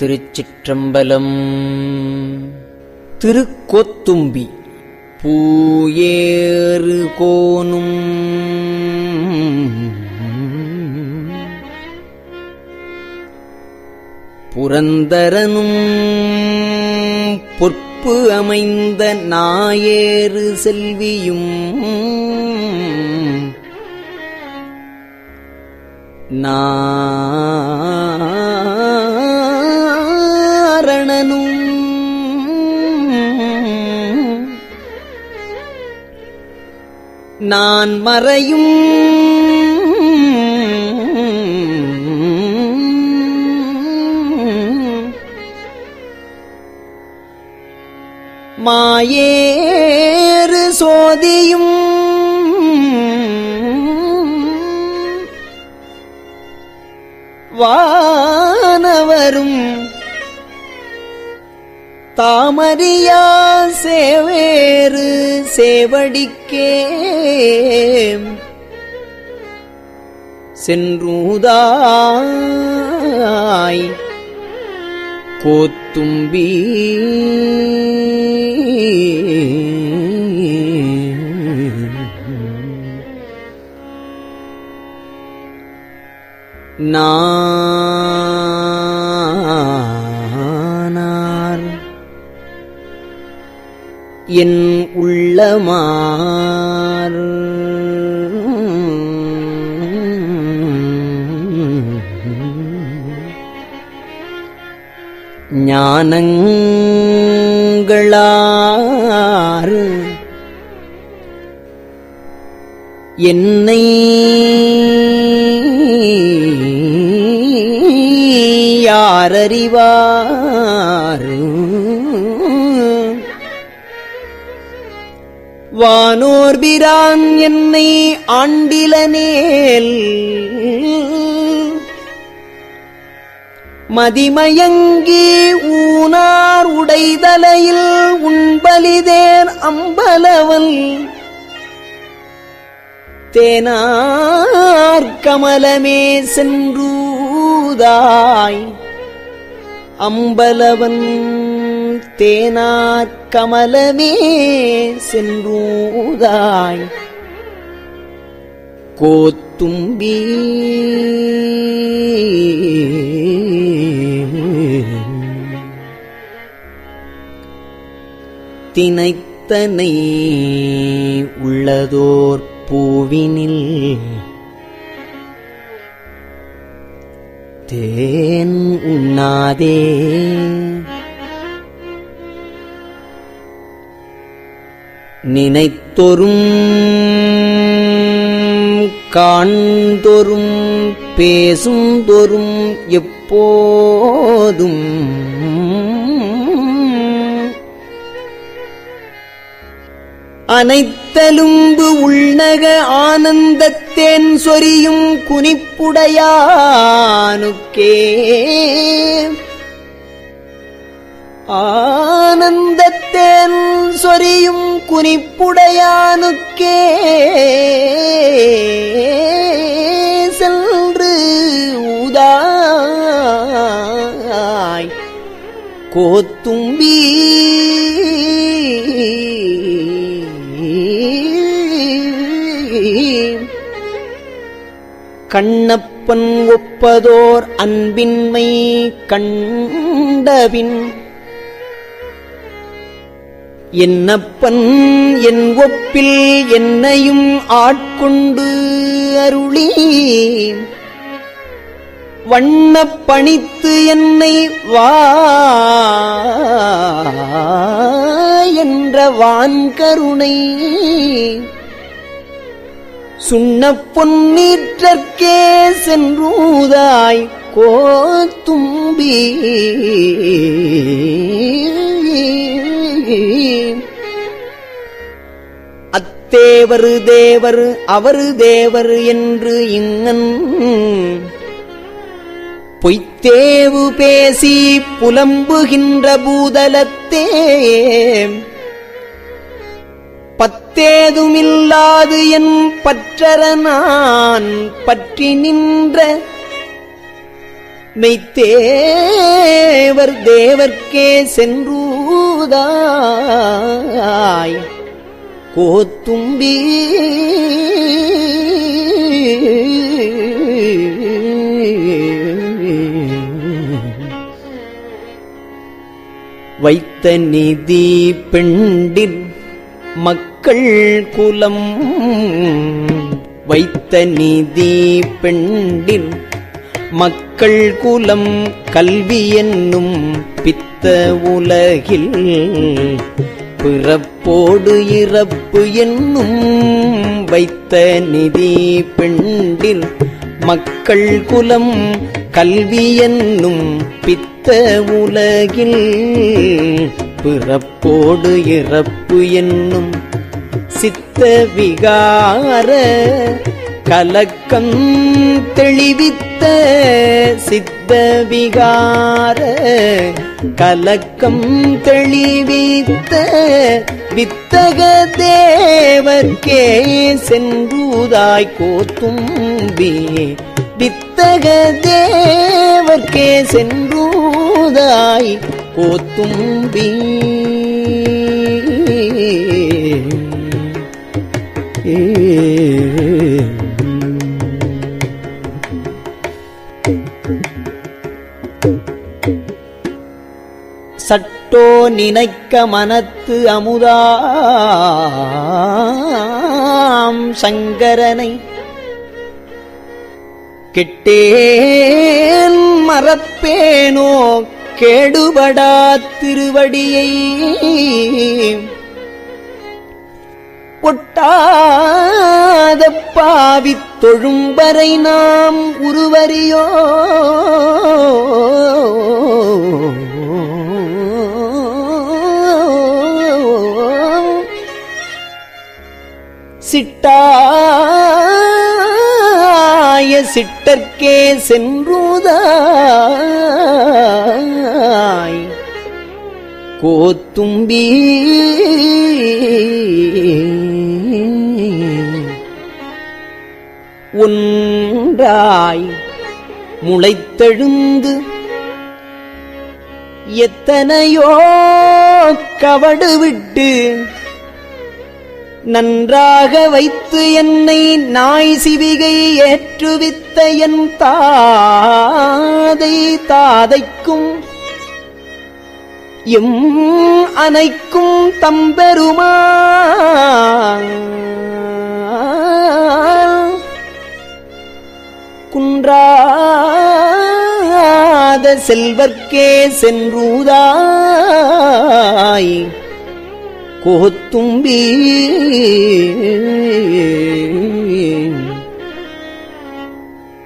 திருச்சிற்றம்பலம். திருக்கோத்தும்பி. பூயேறு கோனும் புரந்தரனும் பொற்பு அமைந்த நாயேறு செல்வியும் நாரணனும் நான் மறையும். மாயேறு சோதியும். வானவரும் தாமரியா சேவேறு சேவடிக்கே. சென்றூதாய் கோத்தும்பி. நானார் என் உள்ளமார் ஞானங்களாறு என்னை யாரறிவார்? வானோர்பிரான் என்னை ஆண்டிலனேல் மதிமயங்கி ஊனார் உடைதலையில் உண்பலிதேர் அம்பலவல். தேனார் கமலமே சென்றூதாய். அம்பலவன் தேனார் கமலமே சென்றூதாய். கோத்தும்பி தினைத்தனை உள்ளதோர் பூவினில். தேன் உண்ணாதே. நினைத்தொரும் காண்தொரும் பேசுந்தொரும் எப்போதும். அனைத்தலும்பு உள்நக ஆனந்தத்தேன் சொரியும் குனிப்புடையானுக்கே. ஆனந்தத்தேன் சொரியும் குறிப்புடையானுக்கே சென்று ஊதாய். கோத்தும்பி கண்ணப்பன் ஒப்பதோர் அன்பின்மை கண்டபின் என்னப்பன் என் ஒப்பில் என்னையும் ஆட்கொண்டு அருளி வண்ணப் பணித்து என்னை வா என்ற வான்கருணை சுண்ணப் பொன்னீற்றற்கே சென்றூதாய் கோத்தும்பி அத்தேவரு தேவர் அவரு தேவர் என்று இங்கன் பொய்த்தேவு பேசி புலம்புகின்ற பூதலத்தே. பத்தேதுமில்லாது என் பற்றர நான் பற்றி நின்ற மெய்த்தேவர் தேவர்க்கே சென்றூதாய். கோத்தும்பி. வைத்த நிதி பெண்டின் மக்கள் குலம். வைத்த நிதி பெண்டின் மக்கள் குலம். கல்வி என்னும் பித்த உலகில் பிறப்போடு இறப்பு என்னும் வைத்த நிதி பெண்டில் மக்கள் குலம் கல்வி என்னும் பித்த உலகில் பிறப்போடு இறப்பு என்னும் சித்த விகார கலக்கம் தெளிவித்த சித்த விகார கலக்கம் தெளிவித்த வித்தக தேவர்க்கே சென்றுதாய் கோத்தும்பி. வித்தக தேவர்க்கே சென்றுதாய் கோத்தும்பி. ஏ. சட்டோ நினைக்க மனத்து அமுதாம் சங்கரனை கெட்டேன் மறப்பேனோ கேடுபடா திருவடியை. ஒட்டாத பாவி தொழும்பரை நாம் உருவறியோ சிட்டாய சிட்டர்க்கே சென்றுதாய். கோத்தும்பி ஒன்றாய் முளைத்தெழுந்து எத்தனையோ கவடு விட்டு நன்றாக வைத்து என்னை நாய் சிவிகை ஏற்றுவித்த என் தாதை தாதைக்கும் எம் அனைக்கும் தம்பெருமா? குன்றாத செல்வர்க்கே சென்றுதாய். கோத்தும்பி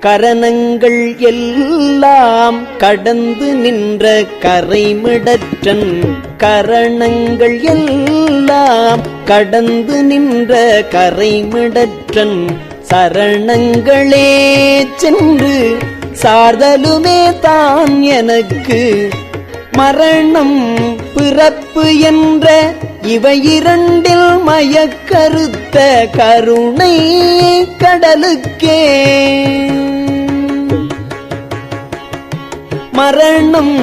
கரணங்கள் எல்லாம் கடந்து நின்ற கரைமிடற்றன். கரணங்கள் எல்லாம் கடந்து நின்ற கரைமிடற்றன். சரணங்களே சென்று சார்தலுமே தான் எனக்கு. மரணம் பிறப்பு என்ற இவை இரண்டில் மயக்கருத்த கருணை கடலுக்கே. மரணம்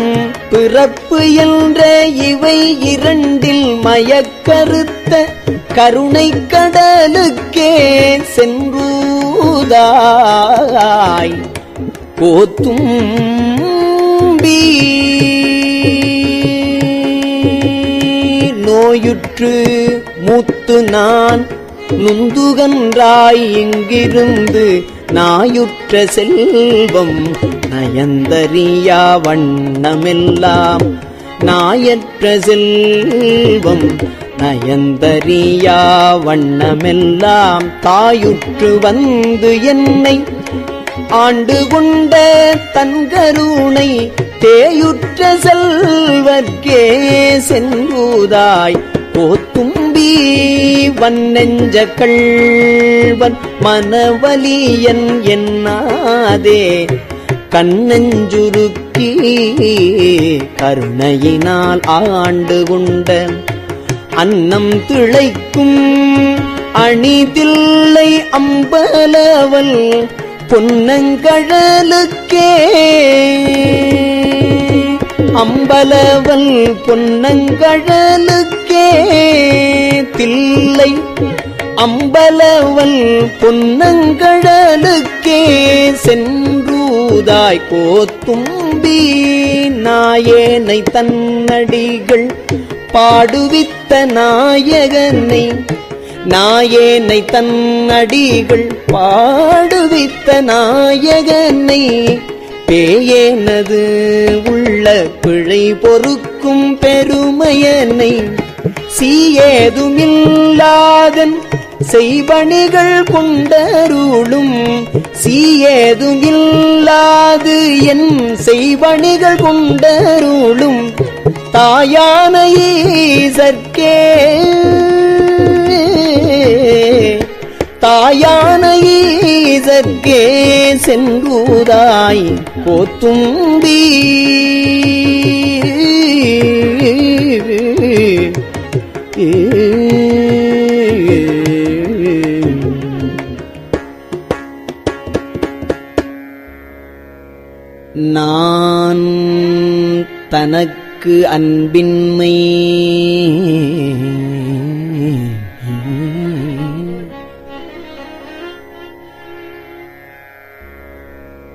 பிறப்பு என்ற இவை இரண்டில் மயக்கருத்த கருணை கடலுக்கே. சென்றூதாய் போத்தும் பீ நோயுற்று மூத்து நான் நுந்துகன்றாய் இங்கிருந்து நாயுற்ற செல்வம் நயந்தறியா வண்ணமெல்லாம் நாயற்ற செல்வம் நயந்தறியா வண்ணமெல்லாம் தாயுற்று வந்து என்னை ஆண்டு கொண்ட தன்கருணை தேயுற்ற செல்வர்க்கே செங்கூதாய் போத்தும்பி வன்னெஞ்ச கள்வன் மனவலியன் என்னாதே. கண்ணஞ்சுருக்கி கருணையினால் ஆண்டு கொண்ட அன்னம் திளைக்கும் அணிதில்லை அம்பலவல் பொன்னங்கழலுக்கே. அம்பலவல் பொன்னங்கழலுக்கே தில்லை அம்பலவல் பொன்னங்கடலுக்கே சென்றூதாய் கோத்தும்பி நாயேனை தன்னடிகள் பாடுவித்த நாயகனை நாயேனை தன்னடிகள் பாடுவித்த நாயகனை பேயேனது உள்ள பிழை பொறுக்கும் பெருமையனை சீயேதுமில்லாதன் செய்வணிகள் கொண்டருளும். சீயேதுமில்லாது என் செய்வணிகள் கொண்டருளும். தாயான ஈசற்கே தாயான ஈசற்கே சென்றூதாய் கோத்தும்பி. நான் தனக்கு அன்பின்மை.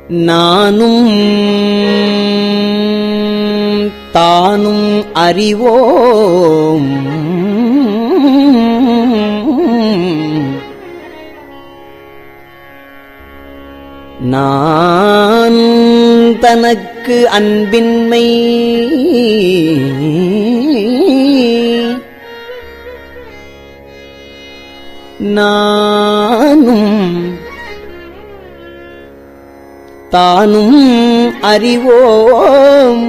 நானும் தானும் அறிவோம். நான் தனக்கு அன்பின்மை. நானும் தானும் அறிவோம்.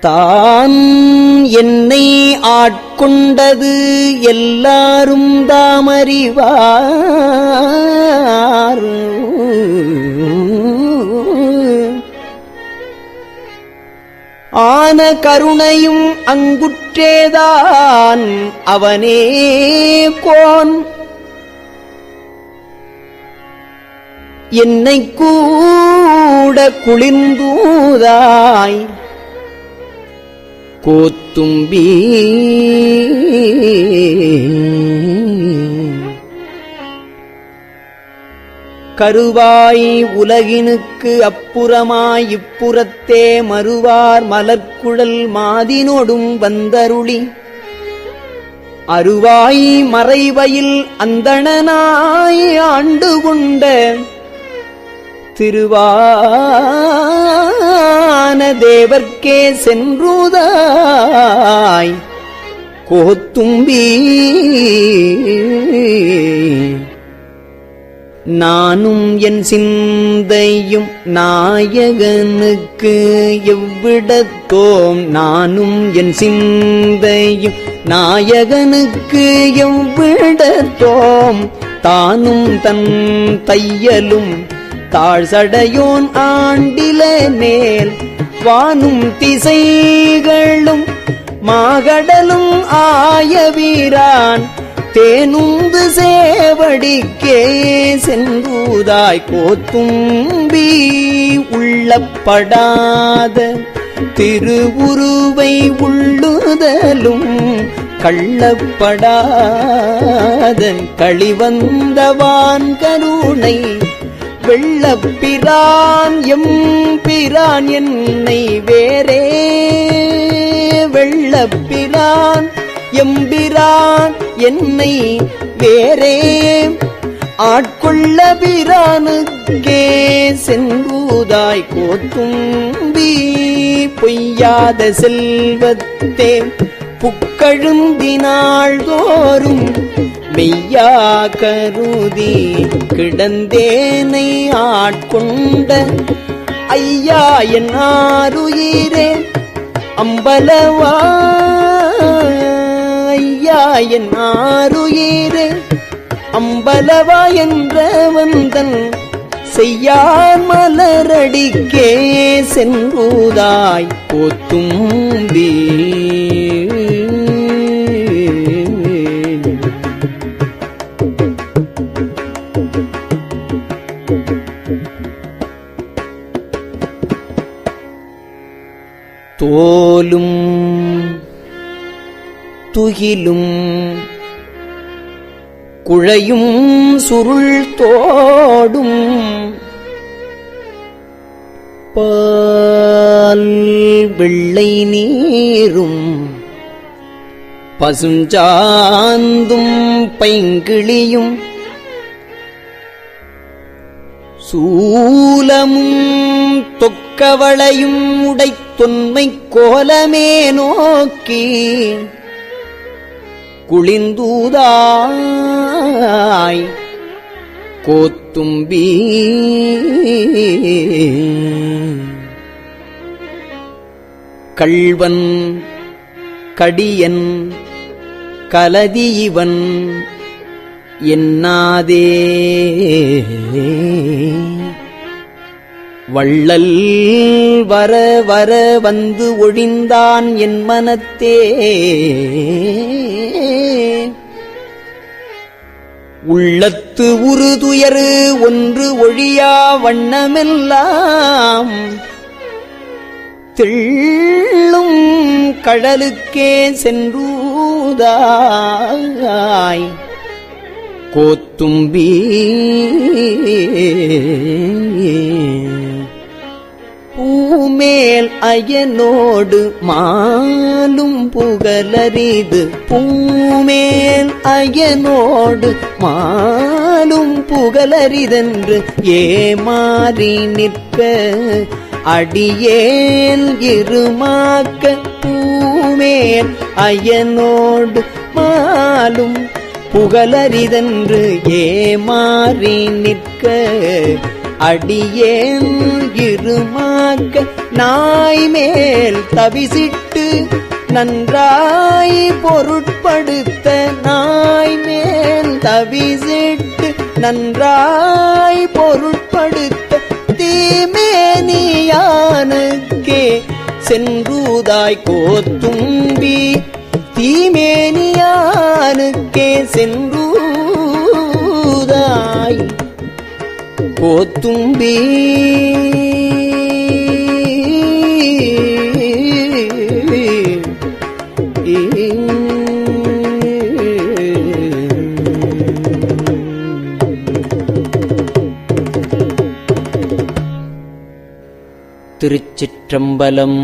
தான் என்னை ஆட்கொண்டது எல்லாரும் தாமறிவார் ஆன கருணையும் அங்குற்றேதான் அவனே கோன். என்னை கூட குளிர்ந்தூதாய். கோத்தும்பி. கருவாய் உலகினுக்கு அப்புறமாய் இப்புறத்தே மறுவார் மலர்க்குழல் மாதினோடும் வந்தருளி. அருவாய் மறைவையில் அந்தணனாய் ஆண்டு கொண்ட திருவா ஞான தேவர்க்கே சென்றுதாய். கோத்தும்பி நானும் என் சிந்தையும் நாயகனுக்கு எவ்விடத்தோம்? நானும் என் சிந்தையும் நாயகனுக்கு எவ்விடத்தோம்? தானும் தன் தையலும் தாழ்சடையோன் ஆண்டில மேல் வானும் திசைகளும் மாகடலும் ஆய வீரான். தேனுந்து சேவடிக்கே செந்தூதாய் கோத்தும்பி உள்ளப்படாத திருவுருவை உள்ளுதலும் கள்ளப்படாதன் களிவந்தவான் கருணை வெள்ளப்பிரான் எம் பிரான் என்னை வேறே. வெள்ளப்பிரான் எம்பிரான் என்னை வேறே. ஆட்கொள்ள பிரானுக்கே சென்றுதாய் கோத்தும்பி பொய்யாத செல்வத்தே. புக்கழுந்தினாள் தோறும் மெய்யா கருதி கிடந்தேனை ஆட்கொண்ட ஐயா என் ஆருயிரே அம்பலவா? ஐயா என் ஆருயிரே அம்பலவா என்ற வந்தன் செய்யார் மலரடிக்கே சென்றுதாய் தீ தோலும் துகிலும் குழையும் சுருள் தோடும் பால் வெள்ளை நீரும் பசுஞ்சாந்தும் பைங்கிளியும் சூலமும் தொக்கவளையும் உடை உடைத்தொன்மை கோலமே நோக்கி குளிந்தூதாய் கோத்தும்பி. கள்வன் கடியன் கலதி இவன் என்னாதே. வள்ளல் வர வர வந்து ஒழிந்தான் என் மனத்தே. உள்ளத்து உறுதுயரு ஒன்று ஒழியா வண்ணமெல்லாம். தெள்ளும் கடலுக்கே சென்றூதாய். கோத்தும்பி பூமேல் அயனோடு மாலும் புகழறிது. பூமேல் அயனோடு மாலும் புகழறிதென்று ஏமாறி நிற்க அடியேல் இருமாக்க. பூமேல் அயனோடு மாலும் புகழறிதென்று ஏமாறி நிற்க அடியேன் இருமாக்க நாய் மேல் தவிசிட்டு நன்றாய் பொருட்படுத்த நாய் மேல் தவிசிட்டு நன்றாய் பொருட்படுத்த தீமேனியானுக்கே சென்றுதாய் கோத்தும்பி தீமேனியானுக்கே சென்று போத்தும்பி திருச்சிற்றம்பலம்.